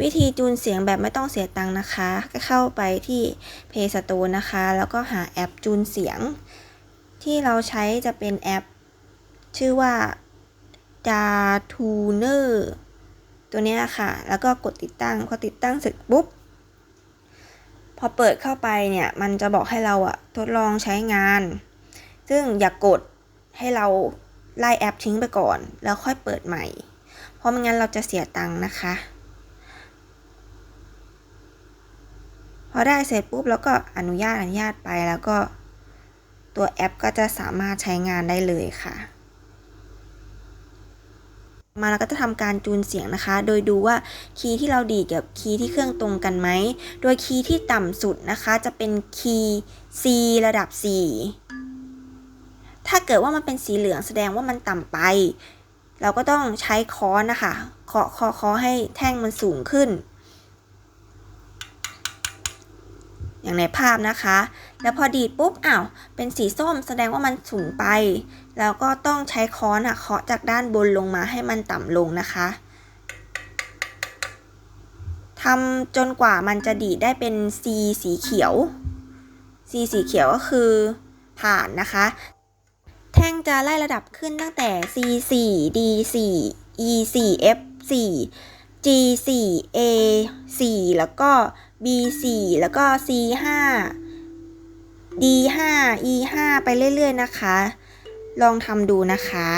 วิธีจูนเสียงแบบไม่ต้องเสียตังค์นะคะ ก็เข้าไปที่ Play Store นะคะ แล้วก็หาแอปจูนเสียง ที่เราใช้จะเป็นแอป ชื่อว่า j a t u n e r ตัวนี้ค่ะ แล้วก็กดติดตั้ง พอติดตั้งเสร็จปุ๊บ พอเปิดเข้าไปเนี่ย มันจะบอกให้เราอะทดลองใช้งาน ซึ่งอย่ากกดให้เราไล่แอปทิ้งไปก่อน แล้วค่อยเปิดใหม่ เพราะไม่งั้นเราจะเสียตังค์นะคะ พอได้เสร็จปุ๊บแล้วก็อนุญาตอนุญาตไปแล้วก็ตัวแอปก็จะสามารถใช้งานได้เลยค่ะ มาแล้วก็จะทำการจูนเสียงนะคะ โดยดูว่าคีย์ที่เราดีกับคีย์ที่เครื่องตรงกันไหม โดยคีย์ที่ต่ำสุดนะคะจะเป็นคีย์ C ระดับ 4 ถ้าเกิดว่ามันเป็นสีเหลืองแสดงว่ามันต่ำไป เราก็ต้องใช้ค้อนนะคะเคาะคาะเคาะให้แท่งมันสูงขึ้นางในภาพนะคะ แล้วพอดีดปุ๊บอ้าวเป็นสีส้มแสดงว่ามันสูงไป แล้วก็ต้องใช้ค้อนเคาะจากด้านบนลงมาให้มันต่ำลงนะคะทำจนกว่ามันจะดีดได้เป็น C สีเขียว C สีเขียวก็คือผ่านนะคะ แท่งจะไล่ระดับขึ้นตั้งแต่ C4 D4 E4 F4 G4 A4 แล้วก็ B4 แล้วก็ C5 D5 E5 ไปเรื่อยๆนะคะ ลองทำดูนะคะ